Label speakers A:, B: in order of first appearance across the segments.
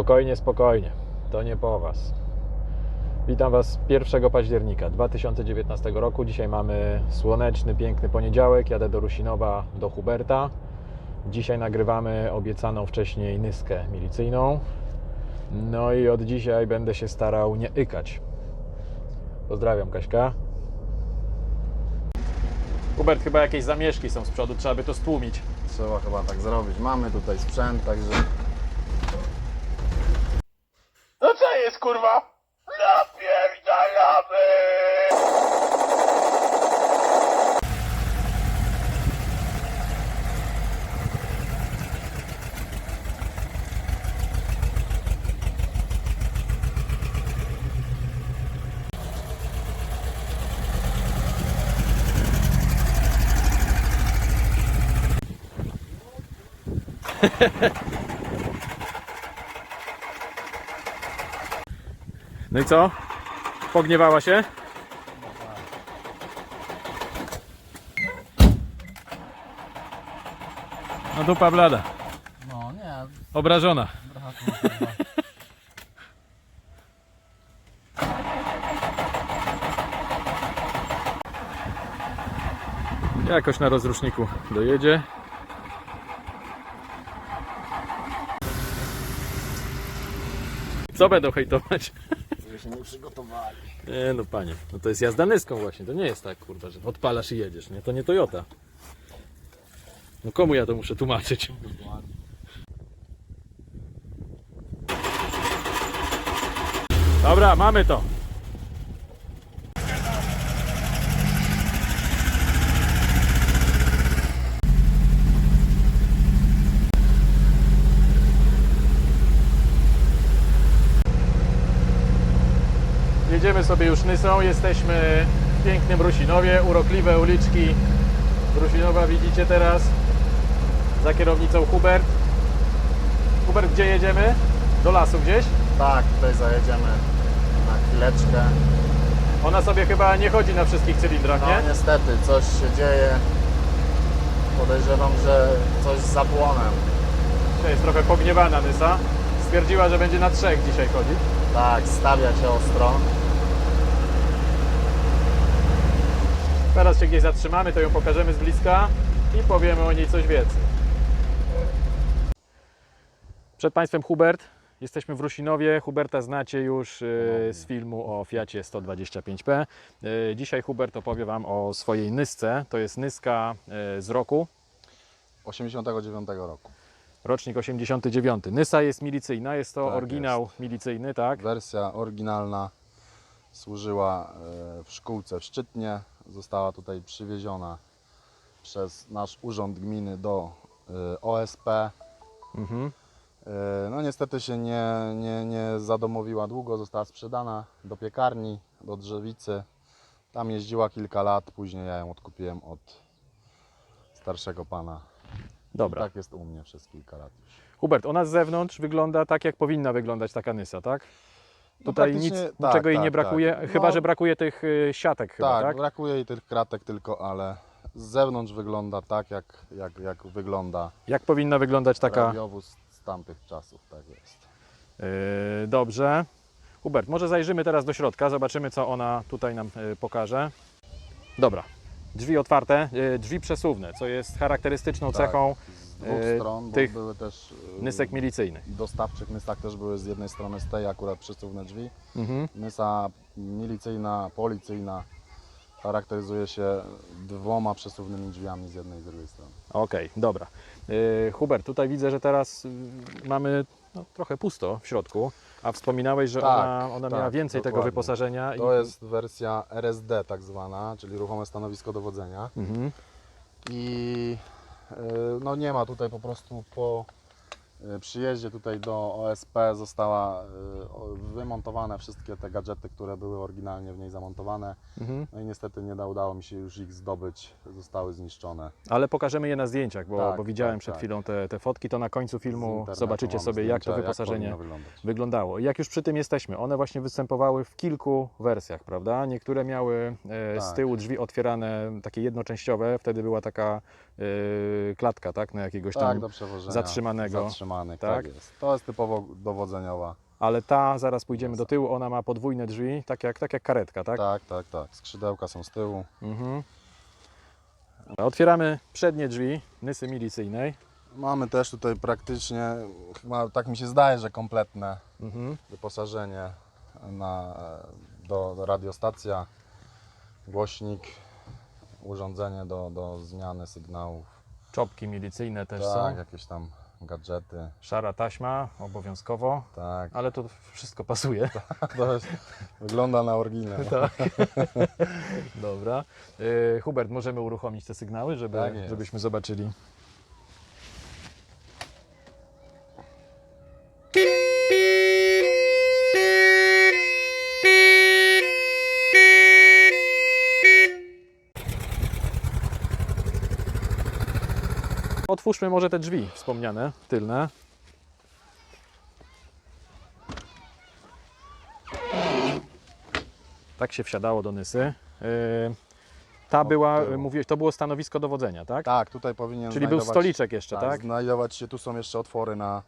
A: Spokojnie, spokojnie. To nie po Was. Witam Was 1 października 2019 roku. Dzisiaj mamy słoneczny, piękny poniedziałek. Jadę do Rusinowa, do Huberta. Dzisiaj nagrywamy obiecaną wcześniej nyskę milicyjną. No i od dzisiaj będę się starał nie ykać. Pozdrawiam, Kaśka. Hubert, chyba jakieś zamieszki są z przodu, trzeba by to stłumić.
B: Trzeba chyba tak zrobić. Mamy tutaj sprzęt, także
C: No co jest kurwa? Napierdalamy!
A: No i co? Pogniewała się? No dupa blada.
B: no nie,
A: Obrażona. Jakoś na rozruszniku dojedzie. Co będą hejtować?
B: Się nie przygotowali.
A: Nie no panie, no to jest jazda nyską właśnie, to nie jest tak kurwa, że odpalasz i jedziesz, nie? To nie Toyota. No komu ja to muszę tłumaczyć? Dobra, mamy to. Jedziemy sobie już Nysą, jesteśmy w pięknym Rusinowie, urokliwe uliczki Rusinowa widzicie teraz za kierownicą Hubert. Hubert, gdzie jedziemy? Do lasu gdzieś?
B: Tak, tutaj zajedziemy na chwileczkę.
A: Ona sobie chyba nie chodzi na wszystkich cylindrach,
B: No
A: nie?
B: niestety, coś się dzieje. Podejrzewam, że coś z zapłonem.
A: To jest trochę pogniewana Nysa. Stwierdziła, że będzie na trzech dzisiaj chodzić.
B: Tak, stawia się ostro.
A: Się gdzieś zatrzymamy, to ją pokażemy z bliska i powiemy o niej coś więcej. Przed Państwem Hubert. Jesteśmy w Rusinowie. Huberta znacie już e, z filmu o Fiacie 125P. E, Dzisiaj Hubert opowie Wam o swojej Nysce. To jest Nyska e, z roku,
B: 89 roku.
A: rocznik 89. Nysa jest milicyjna, jest to
B: Tak
A: oryginał milicyjny, tak?
B: Wersja oryginalna służyła w szkółce w Szczytnie. Została tutaj przywieziona przez nasz urząd gminy do e, OSP.
A: Mhm.
B: E, No niestety się nie, nie, nie zadomowiła długo, została sprzedana do piekarni, do drzewicy. Tam jeździła kilka lat, później ja ją odkupiłem od starszego pana.
A: Dobra.
B: Tak jest u mnie przez kilka lat już.
A: Hubert, ona z zewnątrz wygląda tak, jak powinna wyglądać taka Nysa, tak? Tutaj nic,
B: praktycznie- tak,
A: niczego jej
B: tak,
A: nie brakuje,
B: tak.
A: chyba
B: No,
A: że brakuje tych y, siatek chyba,
B: tak,
A: tak?
B: brakuje jej tych kratek tylko, ale z zewnątrz wygląda tak, jak, jak, jak wygląda
A: Jak powinna wyglądać taka...
B: radiowóz z tamtych czasów. Tak jest.
A: Yy, dobrze. Hubert, może zajrzymy teraz do środka, zobaczymy co ona tutaj nam yy, pokaże. Dobra, drzwi otwarte, yy, drzwi przesuwne, co jest charakterystyczną
B: Tak,
A: cechą
B: dwóch
A: e,
B: stron, bo
A: tych
B: były też e,
A: nysek milicyjnych.
B: dostawczych nysach też były z jednej strony z tej akurat przesuwne drzwi.
A: Mhm.
B: Nysa milicyjna, policyjna charakteryzuje się dwoma przesuwnymi drzwiami z jednej i z drugiej strony.
A: Okej, dobra. Yy, Hubert, tutaj widzę, że teraz yy, mamy no, trochę pusto w środku, a wspominałeś, że
B: Tak,
A: ona, ona miała
B: tak,
A: więcej tego
B: dokładnie.
A: wyposażenia.
B: To jest wersja RSD tak zwana, czyli ruchome stanowisko dowodzenia.
A: Mhm.
B: I y, no nie ma tutaj po prostu po przyjeździe tutaj do OSP została o- wymontowane wszystkie te gadżety, które były oryginalnie w niej zamontowane.
A: Mhm.
B: No i niestety nie da, udało mi się już ich zdobyć, zostały zniszczone.
A: Ale pokażemy je na zdjęciach, bo,
B: Tak,
A: bo widziałem
B: tak,
A: przed
B: tak.
A: chwilą te, te fotki, to na końcu
B: Z
A: filmu zobaczycie sobie, jak to
B: zdjęcia,
A: wyposażenie
B: wyglądać.
A: wyglądało. I jak już przy tym jesteśmy, one właśnie występowały w kilku wersjach, prawda? Niektóre miały e, z
B: Tak.
A: tyłu drzwi otwierane, takie jednoczęściowe, wtedy była taka e, klatka, tak, na jakiegoś
B: Tak,
A: tam zatrzymanego.
B: Szamanek,
A: Tak?
B: tak? jest. To jest typowo dowodzeniowa.
A: Ale ta, zaraz pójdziemy do tyłu, ona ma podwójne drzwi, tak jak, tak jak karetka, tak?
B: Tak, tak, tak. Skrzydełka są z tyłu.
A: Mhm. Otwieramy przednie drzwi Nysy milicyjnej.
B: Mamy też tutaj praktycznie, chyba tak mi się zdaje, że kompletne
A: Mhm.
B: wyposażenie na, do, do radiostacja, głośnik, urządzenie do, do zmiany sygnałów,
A: Czopki milicyjne też
B: tak,
A: są.
B: jakieś tam gadżety,
A: Szara taśma obowiązkowo,
B: tak.
A: ale to wszystko pasuje.
B: To jest, wygląda na oryginał.
A: Tak. Dobra. Y, Hubert, możemy uruchomić te sygnały, żeby,
B: Tak
A: żebyśmy zobaczyli. Otwórzmy może te drzwi wspomniane, tylne. Tak się wsiadało do Nysy. Yy, Ta była,
B: tyłu.
A: mówiłeś, to było stanowisko dowodzenia, tak?
B: Tak, tutaj powinien
A: Czyli był
B: znajdować-
A: stoliczek jeszcze,
B: tak,
A: tak?
B: Znajdować się, tu są jeszcze otwory na,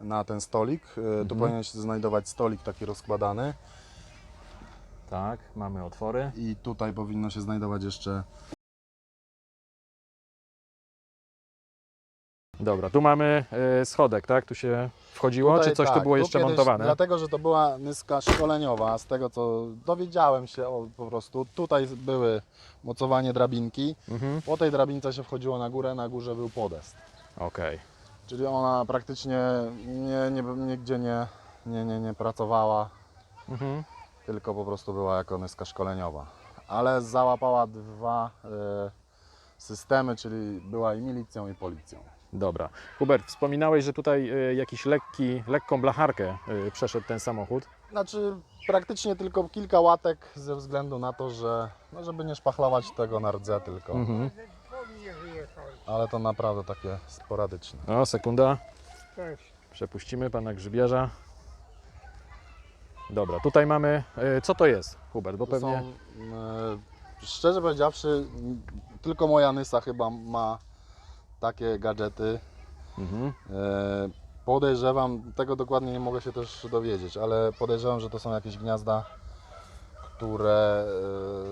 B: na ten stolik. Y, Tu
A: Mhm.
B: powinien się znajdować stolik taki rozkładany.
A: Tak, mamy otwory.
B: I tutaj powinno się znajdować jeszcze
A: Dobra, tu mamy y, schodek, tak? Tu się wchodziło,
B: Tutaj
A: czy coś tu
B: tak,
A: było jeszcze
B: kiedyś-
A: montowane?
B: Dlatego, że to była nyska szkoleniowa, z tego co dowiedziałem się o, po prostu. Tutaj były mocowanie drabinki,
A: Mhm.
B: po tej drabince się wchodziło na górę, na górze był podest.
A: Okej.
B: Czyli ona praktycznie nie, nie, nigdzie nie, nie, nie, nie pracowała,
A: Mhm.
B: tylko po prostu była jako nyska szkoleniowa. Ale załapała dwa e, systemy, czyli była i milicją i policją.
A: Dobra. Hubert, wspominałeś, że tutaj y, jakiś lekki, lekką blacharkę y, przeszedł ten samochód.
B: Znaczy praktycznie tylko kilka łatek ze względu na to, że no żeby nie szpachlować tego na rdze tylko.
A: Mhm.
B: Ale to naprawdę takie sporadyczne.
A: O, sekunda. Przepuścimy pana grzybiarza. Dobra, tutaj mamy. y, Co to jest, Hubert? Bo
B: To
A: pewnie.
B: są, e, szczerze powiedziawszy, tylko moja Nysa chyba ma takie gadżety.
A: Mhm.
B: E, podejrzewam, tego dokładnie nie mogę się też dowiedzieć, ale podejrzewam, że to są jakieś gniazda, które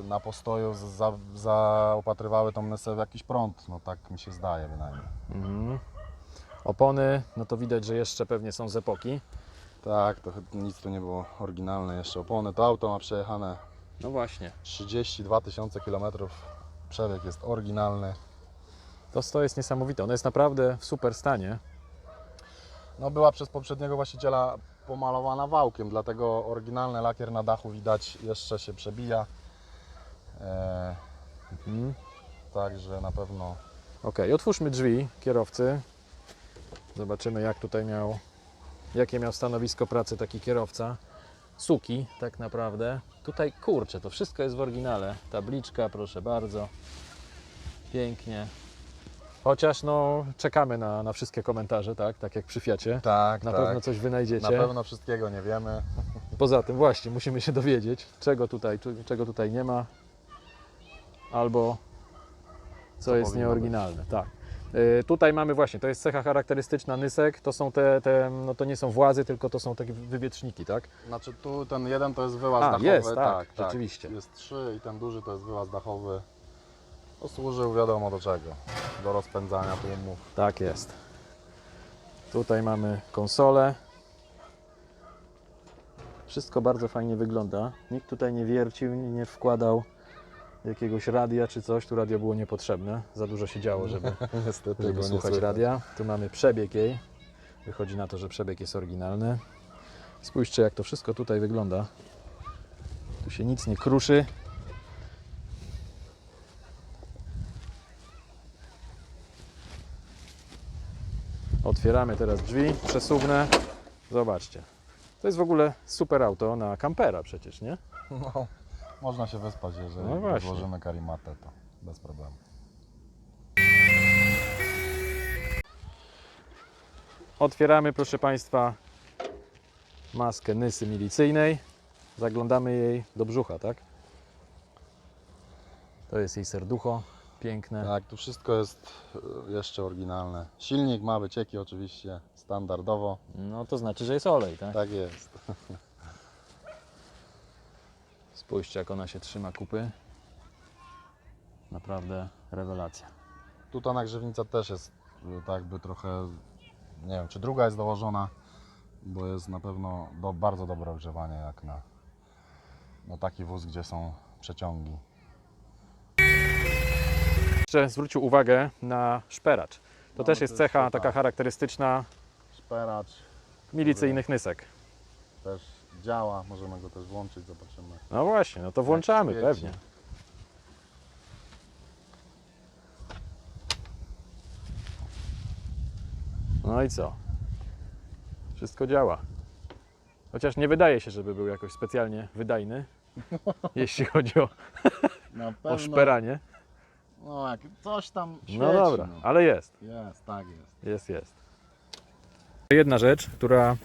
B: e, na postoju za, zaopatrywały tą Nysę w jakiś prąd. No tak mi się zdaje bynajmniej.
A: Mhm. Opony, no to widać, że jeszcze pewnie są z epoki.
B: Tak, to chy- nic tu nie było oryginalne jeszcze. Opony to auto ma przejechane
A: No właśnie.
B: 32 tysiące kilometrów. Przebieg jest oryginalny.
A: To sto jest niesamowite. Ono jest naprawdę w super stanie.
B: No była przez poprzedniego właściciela pomalowana wałkiem, dlatego oryginalny lakier na dachu widać jeszcze się przebija. E,
A: Mhm.
B: także na pewno
A: Ok, otwórzmy drzwi kierowcy. Zobaczymy, jak tutaj miał, jakie miał stanowisko pracy taki kierowca. Suki, tak naprawdę. Tutaj kurczę, to wszystko jest w oryginale. Tabliczka, proszę bardzo. Pięknie. Chociaż no, czekamy na, na wszystkie komentarze, tak? Tak jak przy Fiacie.
B: tak,
A: Na
B: tak.
A: pewno coś wynajdziecie.
B: Na pewno wszystkiego nie wiemy.
A: Poza tym właśnie musimy się dowiedzieć, czego tutaj, czy- czego tutaj nie ma, albo co,
B: Co
A: jest
B: powinno
A: nieoryginalne. Tak. Y, tutaj mamy właśnie, to jest cecha charakterystyczna Nysek, to są te, te, no to nie są włazy, tylko to są takie wywietrzniki, tak?
B: Znaczy tu ten jeden to jest wyłaz
A: A,
B: dachowy.
A: jest, tak, rzeczywiście.
B: Jest trzy i ten duży to jest wyłaz dachowy. To służył wiadomo do czego. Do rozpędzania tłumów.
A: Tak jest. Tutaj mamy konsolę. Wszystko bardzo fajnie wygląda. Nikt tutaj nie wiercił, nie wkładał jakiegoś radia czy coś. Tu radio było niepotrzebne. Za dużo się działo, żeby,
B: Niestety
A: żeby słuchać
B: słychać.
A: radia. Tu mamy przebieg jej. Wychodzi na to, że przebieg jest oryginalny. Spójrzcie, jak to wszystko tutaj wygląda. Tu się nic nie kruszy. Otwieramy teraz drzwi, przesuwne. Zobaczcie. To jest w ogóle super auto na kampera przecież, nie?
B: No, można się wyspać, jeżeli
A: No właśnie.
B: złożymy karimatę, to bez problemu.
A: Otwieramy, proszę Państwa, maskę Nysy milicyjnej. Zaglądamy jej do brzucha, tak? To jest jej serducho. Piękne.
B: Tak, tu wszystko jest e, jeszcze oryginalne. Silnik ma wycieki oczywiście, standardowo.
A: No to znaczy, że jest olej, tak?
B: Tak jest.
A: Spójrzcie, jak ona się trzyma kupy. Naprawdę rewelacja.
B: Tu ta nagrzewnica też jest e, tak by trochę, nie wiem, czy druga jest dołożona, bo jest na pewno do, bardzo dobre ogrzewanie jak na, na taki wóz, gdzie są przeciągi.
A: Jeszcze zwrócił uwagę na szperacz. To
B: No,
A: też
B: to
A: jest
B: jest
A: cecha
B: to
A: taka
B: tak.
A: charakterystyczna
B: Szperacz
A: milicyjnych nysek.
B: też działa, możemy go też włączyć, zobaczymy.
A: No właśnie, no to włączamy pewnie. No i co? Wszystko działa. Chociaż nie wydaje się, żeby był jakoś specjalnie wydajny, jeśli chodzi o, o szperanie.
B: No jak coś tam świeci,
A: No dobra, ale jest.
B: Jest, tak jest.
A: Jest, jest. Jedna rzecz, która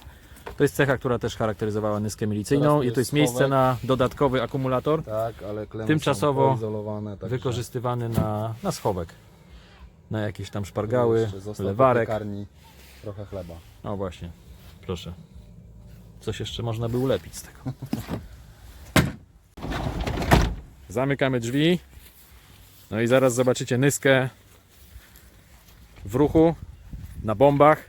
A: to jest cecha, która też charakteryzowała nyskę milicyjną
B: Teraz tu
A: i to jest miejsce
B: schowek.
A: na dodatkowy akumulator
B: Tak, ale klemy
A: Tymczasowo
B: są izolowane. Także
A: wykorzystywany na, na schowek. Na jakieś tam szpargały,
B: jeszcze został do
A: lewarek.
B: piekarni trochę chleba.
A: O właśnie, proszę. Coś jeszcze można by ulepić z tego. Zamykamy drzwi. No i zaraz zobaczycie nyskę w ruchu, na bombach.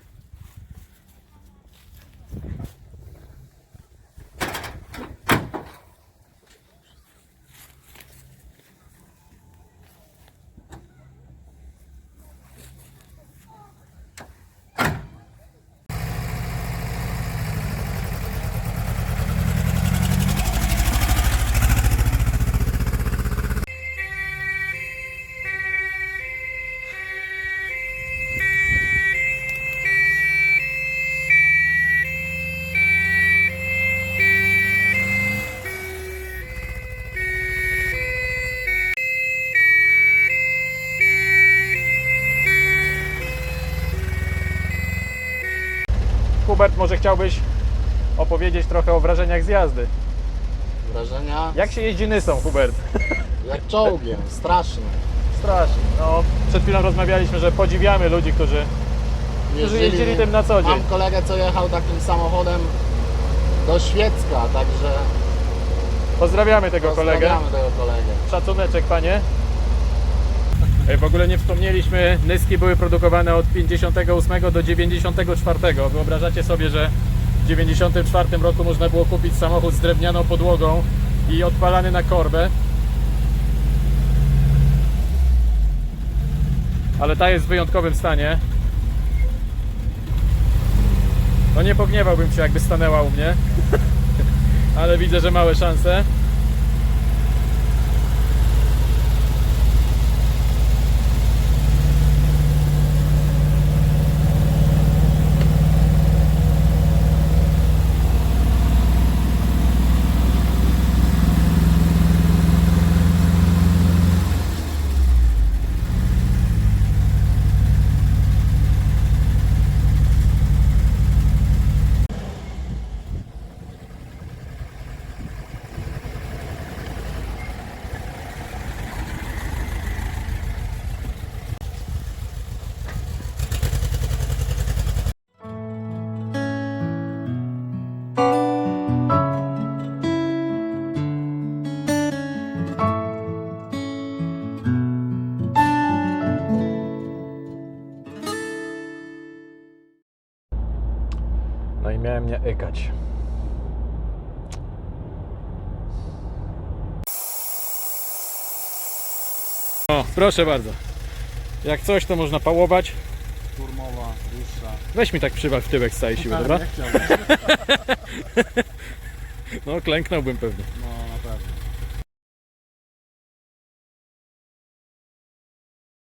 A: Hubert, może chciałbyś opowiedzieć trochę o wrażeniach z jazdy.
B: Wrażenia?
A: Jak się jeździ nysą, Hubert?
B: Jak czołgiem, strasznie.
A: Strasznie. No, przed chwilą rozmawialiśmy, że podziwiamy ludzi, którzy, którzy jeździli tym na co dzień.
B: Mam kolegę, co jechał takim samochodem do Świecka, także
A: Pozdrawiamy tego kolegę.
B: pozdrawiamy tego kolegę.
A: Szacuneczek, panie. W ogóle nie wspomnieliśmy, nyski były produkowane od 58 do 94. Wyobrażacie sobie, że w 94 roku można było kupić samochód z drewnianą podłogą i odpalany na korbę. Ale ta jest w wyjątkowym stanie. No nie pogniewałbym się, jakby stanęła u mnie. Ale widzę, że małe szanse. No i miałem nie ykać. O, proszę bardzo. Jak coś, to można pałować.
B: Turmowa, dłuższa.
A: Weź mi tak przywal w tyłek z całej siły, dobra?
B: Nie chciałbym.
A: No, klęknąłbym pewnie.
B: No,